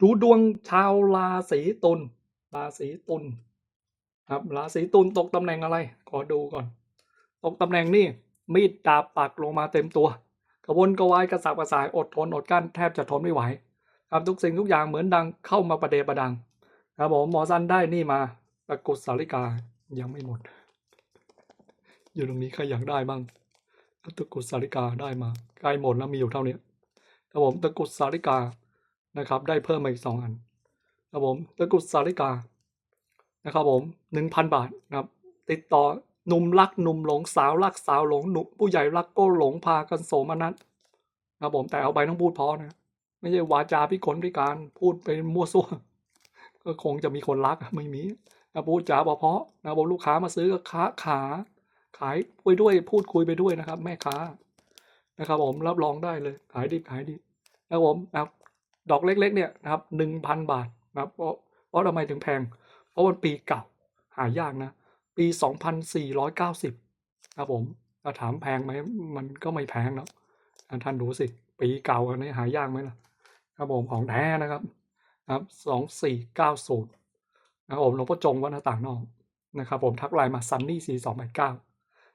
ดูดวงชาวราศีตุลราศีตุลครับราศีตุลตกตำแหน่งอะไร ขอดูก่อน ตกตำแหน่งนี่มีดดาบปักลงมาเต็มตัว กระวนกระวายกระสับกระส่ายอดทนอดกลั้นแทบจะทนไม่ไหวครับทุกสิ่งทุกอย่างเหมือนดังเข้ามาประเดประดังครับผมหมอซันได้นี่มาตะกุดสาริกายังไม่หมด อยู่ตรงนี้ใครอยากได้บ้างตะกุดสาริกาได้มาใกล้หมดแล้วมีอยู่เท่านี้ครับผมตะกุดสาริกา นะครับ ได้เพิ่มมาอีกสองอันครับผมตะกุดสาริกานะครับผมหนึ่งพันบาทนะครับติดต่อหนุ่มรักหนุ่มหลงสาวรักสาวหลงหนุ่มผู้ใหญ่รักก็หลงพากันโสมนัสครับผมแต่เอาไปต้องพูดเพอนะไม่ใช่วาจาพิกลพิการพูดไปมั่วซั่วก็คงจะมีคนรักไม่มีนะพูดจาเพาะนะบอกลูกค้ามาซื้อก็ค้าขาขายไปด้วยพูดคุยไปด้วยนะครับ แม่ค้านะครับ ผมรับรองได้เลย ขายดีขายดีนะครับผมนะ ดอกเล็กๆเนี่ยนะครับหนึ่งพันบาทนะครับเพราะเพราะทำไมถึงแพง เพราะมันปีเก่าหายากนะ ปีสองพันสี่ร้อยเก้าสิบครับผมถ้าถามแพงไหมมันก็ไม่แพงเนาะท่านดูสิ ปีเก่าอันนี้หายากไหมล่ะครับผมของแท้นะครับนะครับสองสี่เก้าศูนย์นะครับผมหลวงพ่อจงวัดหน้าต่างนอกนะครับผมทักไลน์มาซันนี่สี่สองแปดเก้า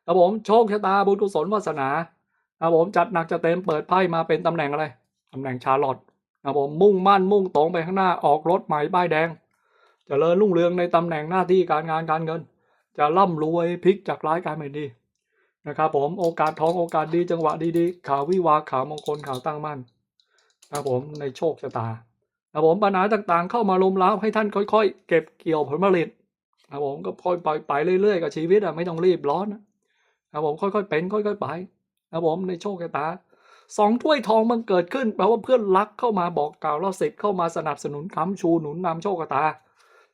ครับผมโชคชะตาบุญกุศลวาสนาครับผมจัดหนักจะเต็มเปิดไพ่มาเป็นตำแหน่งอะไรตำแหน่งชาร์ลอต ครับผมมุ่งมั่นมุ่งตรงไปข้างหน้าออกรถใหม่ป้ายแดงจเจริญรุ่งเรืองในตำแหน่งหน้าที่การงานการเงิน จะร่ำรวยพลิกจากร้ายกลายเป็นดีนะครับผมโอกาสทองโอกาสดีจังหวะดีๆข่าววิวาข่าวมงคลข่าวตั้งมั่นครับผมในโชคชะตาครับผมปัญหาต่างๆ เข้ามาลุมเล้าให้ท่านค่อย ๆ เก็บเกี่ยวผลผลิตครับผมก็ค่อยไปไปเรื่อยๆกับชีวิตอะไม่ต้องรีบร้อนนะครับผมค่อยๆเป็นค่อยๆไปครับผมในโชคชะตา สองถ้วยทองมันเกิดขึ้นแปลว่าเพื่อนรักเข้ามาบอกกล่าวเล่าสิทธิ์เข้ามาสนับสนุนค้ำชูหนุนนำโชคชะตา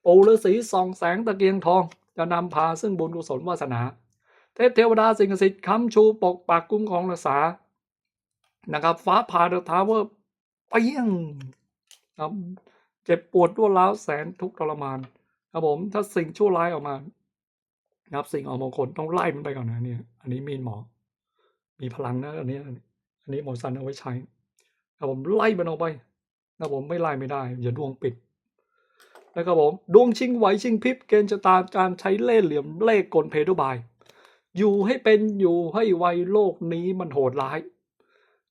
ปูฤาษีส่องแสงตะเกียงทอง จะนำพาซึ่งบุญกุศลวาสนา เทพเทวดาสิ่งศักดิ์สิทธิ์ค้ำชูปกปักคุ้มครองรักษานะครับ ฟ้าผ่าเดอะทาวเวอร์เปี้ยงครับเจ็บปวดรวร้าวแสนทุกข์ทรมาน ครับผมถ้าสิ่งชั่วร้ายออกมานะครับสิ่งออกมงคลต้องไล่มันไปก่อนนะเนี่ย อันนี้มีนหมอ มีพลังนะอันนี้ อันนี้หมอสันเอาไว้ใช้ครับผมไล่มันออกไปนะครับผมไม่ไล่ไม่ได้อย่าดวงปิดแล้วครับผมดวงชิงไหวชิงพริบเกณฑ์ชะตาการใช้เล่ห์เหลี่ยมเล่ห์กลเพทุบาย อยู่ให้เป็นอยู่ให้ไวโลกนี้มันโหดร้าย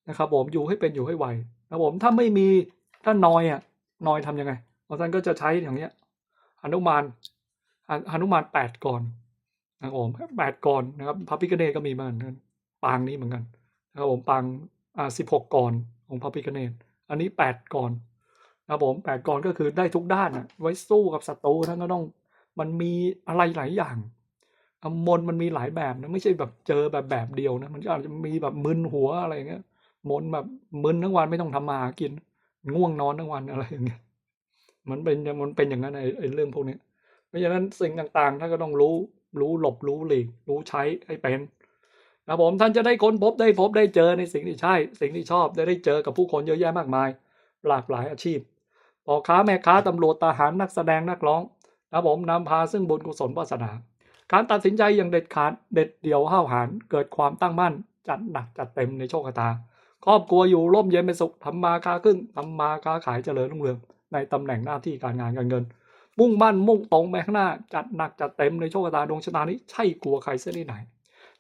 นะครับผมอยู่ให้เป็นอยู่ให้ไวนะครับผมถ้าไม่มีถ้านอยอะนอยทำยังไงหมอท่านก็จะใช้อย่างเนี้ยหนุมานหนุมานแปดก่อนนะครับผมแปดก่อนนะครับพระพิคเนตก็มีมาเหมือนกันปางนี้เหมือนกัน นะครับผมปางอ่าสิบหกก่อนของพระพิคเนตอันนี้แปดก่อนนะครับผมแปดก่อนก็คือได้ทุกด้านอะไว้สู้กับศัตรูท่านก็ต้องมันมีอะไรหลายอย่างมนต์มันมีหลายแบบนะไม่ใช่แบบเจอแบบแบบเดียวนะมันก็อาจจะมีแบบมึนหัวอะไรเงี้ยมนแบบมึนทั้งวันไม่ต้องทำมาหากิน ง่วงนอนทั้งวันอะไรอย่างเงี้ยมันเป็นมันเป็นอย่างนั้นไอ้เรื่องพวกนี้เพราะฉะนั้นสิ่งต่างๆท่านก็ต้องรู้รู้หลบรู้หลีกรู้ใช้ให้เป็น นะผมท่านจะได้ค้นพบได้พบได้เจอในสิ่งที่ใช่ สิ่งที่ชอบได้ได้เจอกับผู้คนเยอะแยะมากมาย หลากหลายอาชีพพ่อค้าแม่ค้าตำรวจทหารนักแสดงนักร้องนะผมนำพาซึ่งบุญกุศลวาสนาการตัดสินใจอย่างเด็ดขาดเด็ดเดี่ยวห้าวหาญเกิดความตั้งมั่น จัดหนักจัดเต็มในโชคชะตา ครอบครัวอยู่ร่มเย็นเป็นสุขทำมาค้าขึ้นทำมาค้าขายเจริญรุ่งเรือง ในตำแหน่งหน้าที่การงานการเงิน มุ่งมั่นมุ่งตรงไปข้างหน้า จัดหนักจัดเต็มในโชคชะตาดวงชะตานี้ใช่กลัวใครเสียที่ไหน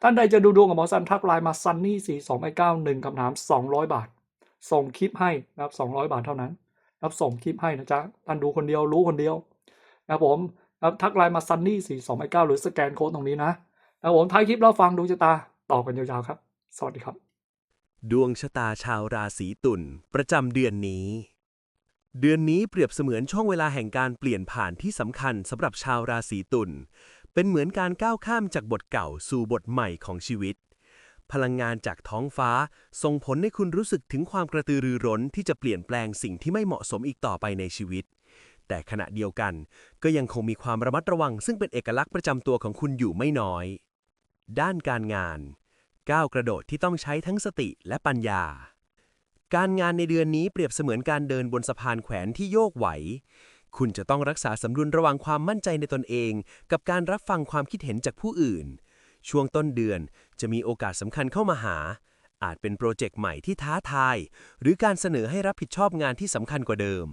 ท่านใดจะดูดวงกับหมอสันทักไลน์มาซันนี่สี่สองเก้าหนึ่งคำถามสองร้อยบาท ส่งคลิปให้นะครับสองร้อยบาทเท่านั้นนะครับส่งคลิปให้นะจ๊ะท่านดูคนเดียวรู้คนเดียวนะครับผมนะทักไลน์มาซันนี่สี่สองเก้าหรือสแกนโค้ดตรงนี้นะนะผมท้ายคลิปเราฟังดูชะตาต่อกันยาวๆครับ สวัสดีครับ ดวงชะตาชาวราศีตุลประจำเดือนนี้ เดือนนี้เปรียบเสมือนช่วงเวลาแห่งการเปลี่ยนผ่านที่สำคัญสำหรับชาวราศีตุล เป็นเหมือนการก้าวข้ามจากบทเก่าสู่บทใหม่ของชีวิต พลังงานจากท้องฟ้าส่งผลให้คุณรู้สึกถึงความกระตือรือร้นที่จะเปลี่ยนแปลงสิ่งที่ไม่เหมาะสมอีกต่อไปในชีวิต แต่ขณะเดียวกันก็ยังคงมีความระมัดระวัง ซึ่งเป็นเอกลักษณ์ประจำตัวของคุณอยู่ไม่น้อย ด้านการงานก้าวกระโดดที่ต้องใช้ทั้งสติและปัญญา การงานในเดือนนี้เปรียบเสมือนการเดินบนสะพานแขวนที่โยกไหว คุณจะต้องรักษาสมดุลระหว่างความมั่นใจในตนเอง กับการรับฟังความคิดเห็นจากผู้อื่น ช่วงต้นเดือนจะมีโอกาสสำคัญเข้ามาหา อาจเป็นโปรเจกต์ใหม่ที่ท้าทาย หรือการเสนอให้รับผิดชอบงานที่สำคัญกว่าเดิม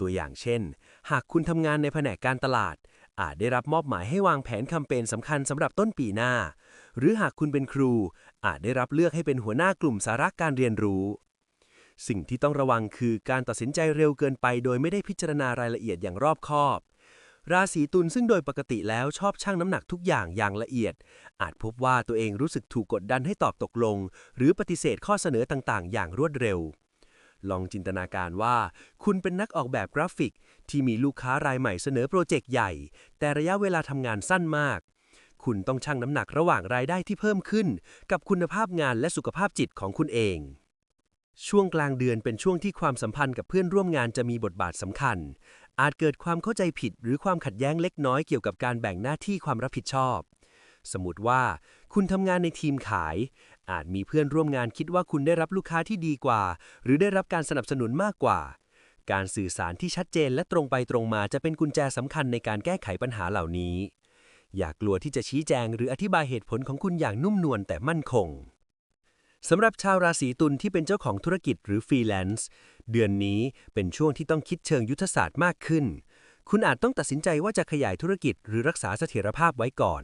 ตัวอย่างเช่น หากคุณทำงานในแผนกการตลาด อาจได้รับมอบหมายให้วางแผนแคมเปญสำคัญสำหรับต้นปีหน้า หรือหากคุณเป็นครู อาจได้รับเลือกให้เป็นหัวหน้ากลุ่มสาระการเรียนรู้ สิ่งที่ต้องระวังคือการตัดสินใจเร็วเกินไป โดยไม่ได้พิจารณารายละเอียดอย่างรอบคอบ ราศีตุลซึ่งโดยปกติแล้วชอบชั่งน้ำหนักทุกอย่างอย่างละเอียด อาจพบว่าตัวเองรู้สึกถูกกดดันให้ตอบตกลง หรือปฏิเสธข้อเสนอต่างๆ อย่างรวดเร็ว ลองจินตนาการว่า คุณเป็นนักออกแบบกราฟิก ที่มีลูกค้ารายใหม่เสนอโปรเจกต์ใหญ่ แต่ระยะเวลาทำงานสั้นมากคุณต้องชั่งน้ำหนักระหว่างรายได้ที่เพิ่มขึ้น กับคุณภาพงานและสุขภาพจิตของคุณเอง ช่วงกลางเดือนเป็นช่วงที่ความสัมพันธ์กับเพื่อนร่วมงานจะมีบทบาทสำคัญ อาจเกิดความเข้าใจผิดหรือความขัดแย้งเล็กน้อยเกี่ยวกับการแบ่งหน้าที่ความรับผิดชอบ สมมติว่า คุณทำงานในทีมขาย อาจมีเพื่อนร่วมงานคิดว่าคุณได้รับลูกค้าที่ดีกว่า หรือได้รับการสนับสนุนมากกว่า การสื่อสารที่ชัดเจนและตรงไปตรงมาจะเป็นกุญแจสำคัญในการแก้ไขปัญหาเหล่านี้ อย่ากลัวที่จะชี้แจงหรืออธิบายเหตุผลของคุณอย่างนุ่มนวลแต่มั่นคง สำหรับชาวราศีตุลที่เป็นเจ้าของธุรกิจหรือฟรีแลนซ์เดือนนี้เป็นช่วงที่ต้องคิดเชิงยุทธศาสตร์มากขึ้น คุณอาจต้องตัดสินใจว่าจะขยายธุรกิจหรือรักษาเสถียรภาพไว้ก่อน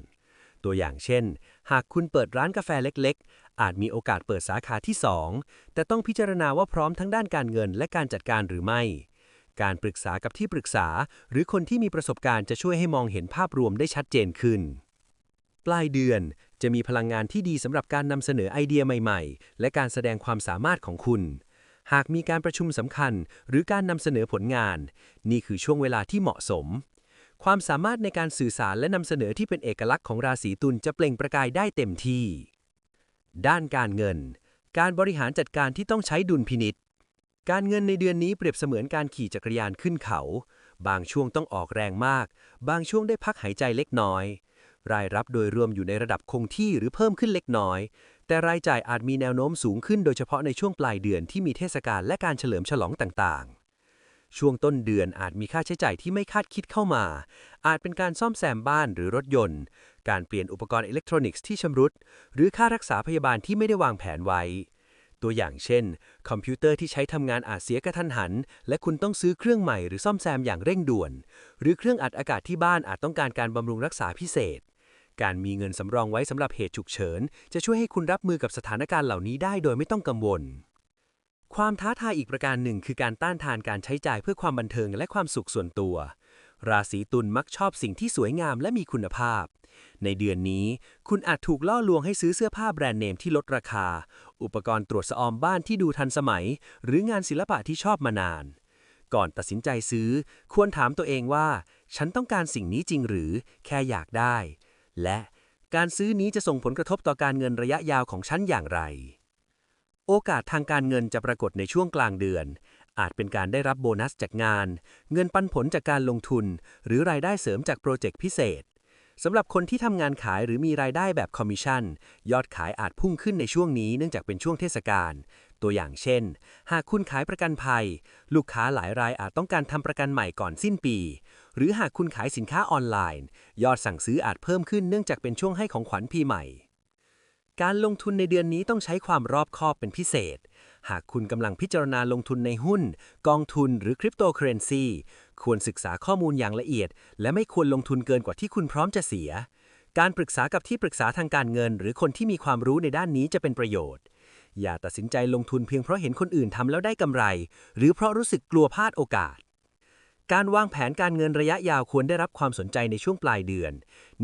ตัวอย่างเช่น หากคุณเปิดร้านกาแฟเล็กๆ อาจมีโอกาสเปิดสาขาที่ 2 แต่ต้องพิจารณาว่าพร้อมทั้งด้านการเงินและการจัดการหรือไม่ การปรึกษากับที่ปรึกษา หรือคนที่มีประสบการณ์จะช่วยให้มองเห็นภาพรวมได้ชัดเจนขึ้น ปลายเดือน จะมีพลังงานที่ดีสำหรับการนำเสนอไอเดียใหม่ๆ และการแสดงความสามารถของคุณ หากมีการประชุมสำคัญ หรือการนำเสนอผลงาน นี่คือช่วงเวลาที่เหมาะสม ความสามารถในการสื่อสารและนำเสนอที่เป็นเอกลักษณ์ของราศีตุลจะเปล่งประกายได้เต็มที่ ด้านการเงิน การบริหารจัดการที่ต้องใช้ดุลพินิษการเงินในเดือนนี้เปรียบเสมือนการขี่จักรยานขึ้นเขา บางช่วงต้องออกแรงมาก บางช่วงได้พักหายใจเล็กน้อย รายรับโดยรวมอยู่ในระดับคงที่หรือเพิ่มขึ้นเล็กน้อย แต่รายจ่ายอาจมีแนวโน้มสูงขึ้นโดยเฉพาะในช่วงปลายเดือนที่มีเทศกาลและการเฉลิมฉลองต่างๆ ช่วงต้นเดือนอาจมีค่าใช้จ่ายที่ไม่คาดคิดเข้ามา อาจเป็นการซ่อมแซมบ้านหรือรถยนต์ การเปลี่ยนอุปกรณ์อิเล็กทรอนิกส์ที่ชำรุด หรือค่ารักษาพยาบาลที่ไม่ได้วางแผนไว้ ตัวอย่างเช่น คอมพิวเตอร์ที่ใช้ทำงานอาจเสียกระทันหัน และคุณต้องซื้อเครื่องใหม่หรือซ่อมแซมอย่างเร่งด่วน หรือเครื่องอัดอากาศที่บ้านอาจต้องการการบำรุงรักษาพิเศษ การมีเงินสำรองไว้สำหรับเหตุฉุกเฉิน จะช่วยให้คุณรับมือกับสถานการณ์เหล่านี้ได้โดยไม่ต้องกังวล ความท้าทายอีกประการหนึ่งคือการต้านทานการใช้จ่ายเพื่อความบันเทิงและความสุขส่วนตัว ราศีตุลมักชอบสิ่งที่สวยงามและมีคุณภาพ ในเดือนนี้ คุณอาจถูกล่อลวงให้ซื้อเสื้อผ้าแบรนด์เนมที่ลดราคา อุปกรณ์ตรวจสออมบ้านที่ดูทันสมัย หรืองานศิลปะที่ชอบมานานก่อนตัดสินใจซื้อ ควรถามตัวเองว่า ฉันต้องการสิ่งนี้จริงหรือ แค่อยากได้ และการซื้อนี้จะส่งผลกระทบต่อการเงินระยะยาวของฉันอย่างไร โอกาสทางการเงินจะปรากฏในช่วงกลางเดือน อาจเป็นการได้รับโบนัสจากงาน เงินปันผลจากการลงทุน หรือรายได้เสริมจากโปรเจกต์พิเศษ สำหรับคนที่ทำงานขายหรือมีรายได้แบบคอมมิชชั่น ยอดขายอาจพุ่งขึ้นในช่วงนี้เนื่องจากเป็นช่วงเทศกาล ตัวอย่างเช่น หากคุณขายประกันภัย ลูกค้าหลายรายอาจต้องการทำประกันใหม่ก่อนสิ้นปี หรือหากคุณขายสินค้าออนไลน์ ยอดสั่งซื้ออาจเพิ่มขึ้นเนื่องจากเป็นช่วงให้ของขวัญปีใหม่ การลงทุนในเดือนนี้ต้องใช้ความรอบคอบเป็นพิเศษ หากคุณกำลังพิจารณาลงทุนในหุ้น กองทุนหรือคริปโตเคอเรนซีควรศึกษาข้อมูลอย่างละเอียด และไม่ควรลงทุนเกินกว่าที่คุณพร้อมจะเสีย การปรึกษากับที่ปรึกษาทางการเงิน หรือคนที่มีความรู้ในด้านนี้จะเป็นประโยชน์ อย่าตัดสินใจลงทุนเพียงเพราะเห็นคนอื่นทำแล้วได้กำไร หรือเพราะรู้สึกกลัวพลาดโอกาสการวางแผนการเงินระยะยาวควรได้รับความสนใจในช่วงปลายเดือน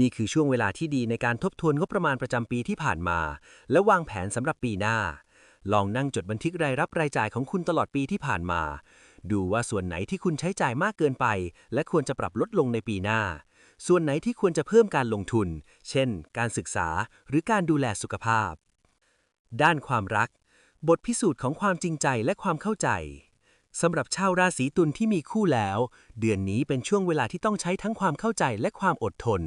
นี่คือช่วงเวลาที่ดีในการทบทวนงบประมาณประจำปีที่ผ่านมา และวางแผนสำหรับปีหน้า ลองนั่งจดบันทึกรายรับรายจ่ายของคุณตลอดปีที่ผ่านมา ดูว่าส่วนไหนที่คุณใช้จ่ายมากเกินไป และควรจะปรับลดลงในปีหน้า ส่วนไหนที่ควรจะเพิ่มการลงทุน เช่น การศึกษาหรือการดูแลสุขภาพ ด้านความรัก บทพิสูจน์ของความจริงใจและความเข้าใจสำหรับชาวราศีตุลที่มีคู่แล้ว เดือนนี้เป็นช่วงเวลาที่ต้องใช้ทั้งความเข้าใจและความอดทน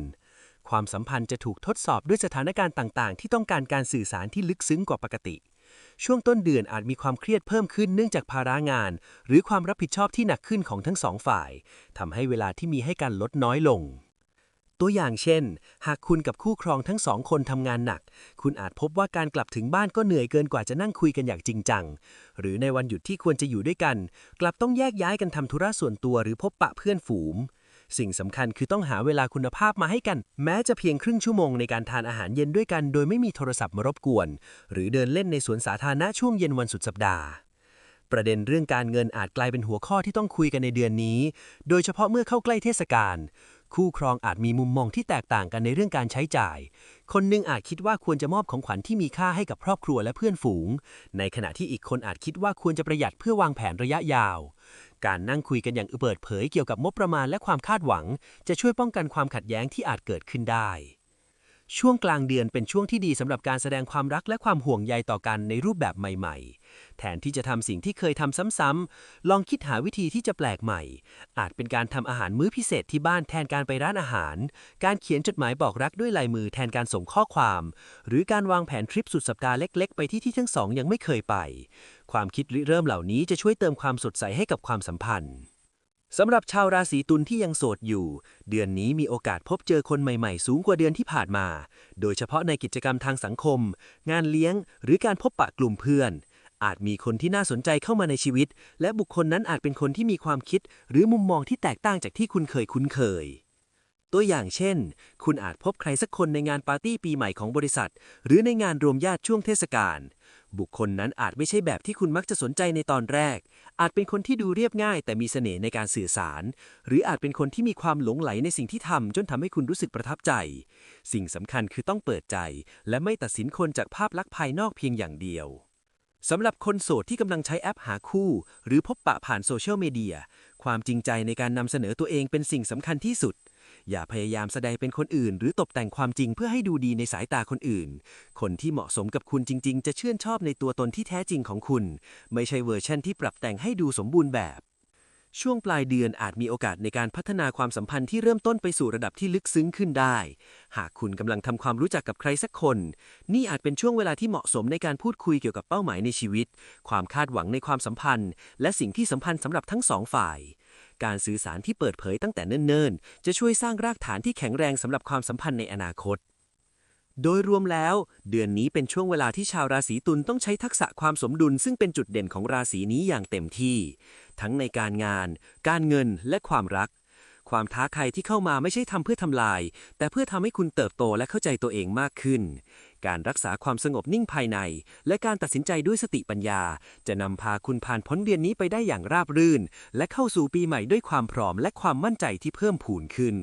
ความสัมพันธ์จะถูกทดสอบด้วยสถานการณ์ต่าง ๆ ที่ต้องการการสื่อสารที่ลึกซึ้งกว่าปกติ ช่วงต้นเดือนอาจมีความเครียดเพิ่มขึ้นเนื่องจากภาระงาน หรือความรับผิดชอบที่หนักขึ้นของทั้งสองฝ่ายทำให้เวลาที่มีให้กันลดน้อยลง ตัวอย่างเช่น หากคุณกับคู่ครองทั้งสองคนทำงานหนัก คุณอาจพบว่าการกลับถึงบ้านก็เหนื่อยเกินกว่าจะนั่งคุยกันอย่างจริงจัง หรือในวันหยุดที่ควรจะอยู่ด้วยกัน กลับต้องแยกย้ายกันทำธุระส่วนตัวหรือพบปะเพื่อนฝูง สิ่งสำคัญคือต้องหาเวลาคุณภาพมาให้กัน แม้จะเพียงครึ่งชั่วโมงในการทานอาหารเย็นด้วยกัน โดยไม่มีโทรศัพท์มารบกวน หรือเดินเล่นในสวนสาธารณะช่วงเย็นวันสุดสัปดาห์ ประเด็นเรื่องการเงินอาจกลายเป็นหัวข้อที่ต้องคุยกันในเดือนนี้ โดยเฉพาะเมื่อเข้าใกล้เทศกาล คู่ครองอาจมีมุมมองที่แตกต่างกันในเรื่องการใช้จ่าย คนหนึงอาจคิดว่าควรจะมอบของขวัญที่มีค่าให้กับครอบครัวและเพื่อนฝูง ในขณะที่อีกคนอาจคิดว่าควรจะประหยัดเพื่อวางแผนระยะยาว การนั่งคุยกันอย่างเปิดเผยเกี่ยวกับงบประมาณและความคาดหวัง จะช่วยป้องกันความขัดแย้งที่อาจเกิดขึ้นได้ ช่วงกลางเดือนเป็นช่วงที่ดีสำหรับการแสดงความรักและความห่วงใยต่อกันในรูปแบบใหม่ๆ แทนที่จะทำสิ่งที่เคยทำซ้ำๆ ลองคิดหาวิธีที่จะแปลกใหม่ อาจเป็นการทำอาหารมื้อพิเศษที่บ้านแทนการไปร้านอาหาร การเขียนจดหมายบอกรักด้วยลายมือแทนการส่งข้อความ หรือการวางแผนทริปสุดสัปดาห์เล็ก ๆ ไปที่ที่ทั้งสองยังไม่เคยไป ความคิดริเริ่มเหล่านี้จะช่วยเติมความสดใสให้กับความสัมพันธ์ สำหรับชาวราศีตุลที่ยังโสดอยู่ เดือนนี้มีโอกาสพบเจอคนใหม่ๆ สูงกว่าเดือนที่ผ่านมา โดยเฉพาะในกิจกรรมทางสังคม งานเลี้ยง หรือการพบปะกลุ่มเพื่อน อาจมีคนที่น่าสนใจเข้ามาในชีวิต และบุคคลนั้นอาจเป็นคนที่มีความคิด หรือมุมมองที่แตกต่างจากที่คุณเคยคุ้นเคย ตัวอย่างเช่น คุณอาจพบใครสักคนในงานปาร์ตี้ปีใหม่ของบริษัท หรือในงานรวมญาติช่วงเทศกาล บุคคลนั้นอาจไม่ใช่แบบที่คุณมักจะสนใจในตอนแรก อาจเป็นคนที่ดูเรียบง่าย แต่มีเสน่ห์ในการสื่อสาร หรืออาจเป็นคนที่มีความหลงไหลในสิ่งที่ทำจนทำให้คุณรู้สึกประทับใจ สิ่งสำคัญคือต้องเปิดใจ และไม่ตัดสินคนจากภาพลักษณ์ภายนอกเพียงอย่างเดียวสำหรับคนโสดที่กำลังใช้แอปหาคู่ หรือพบปะผ่านโซเชียลมีเดียความจริงใจในการนำเสนอตัวเองเป็นสิ่งสำคัญที่สุด อย่าพยายามแสดงเป็นคนอื่น หรือตกแต่งความจริงเพื่อให้ดูดีในสายตาคนอื่น คนที่เหมาะสมกับคุณจริง ๆ จะชื่นชอบในตัวตนที่แท้จริงของคุณ ไม่ใช่เวอร์ชันที่ปรับแต่งให้ดูสมบูรณ์แบบ ช่วงปลายเดือนอาจมีโอกาสในการพัฒนาความสัมพันธ์ที่เริ่มต้นไปสู่ระดับที่ลึกซึ้งขึ้นได้ หากคุณกำลังทำความรู้จักกับใครสักคน นี่อาจเป็นช่วงเวลาที่เหมาะสมในการพูดคุยเกี่ยวกับเป้าหมายในชีวิต ความคาดหวังในความสัมพันธ์ และสิ่งที่สัมพันธ์สำหรับทั้งสองฝ่าย การสื่อสารที่เปิดเผยตั้งแต่เนิ่นๆ จะช่วยสร้างรากฐานที่แข็งแรงสำหรับความสัมพันธ์ในอนาคต โดยรวมแล้ว เดือนนี้เป็นช่วงเวลาที่ชาวราศีตุลต้องใช้ทักษะความสมดุล ซึ่งเป็นจุดเด่นของราศีนี้อย่างเต็มที่ ทั้งในการงาน การเงินและความรัก ความท้าทายที่เข้ามาไม่ใช่ทำเพื่อทำลาย แต่เพื่อทำให้คุณเติบโตและเข้าใจตัวเองมากขึ้น การรักษาความสงบนิ่งภายใน และการตัดสินใจด้วยสติปัญญา จะนำพาคุณผ่านพ้นเดือนนี้ไปได้อย่างราบรื่น และเข้าสู่ปีใหม่ด้วยความพร้อมและความมั่นใจที่เพิ่มพูนขึ้น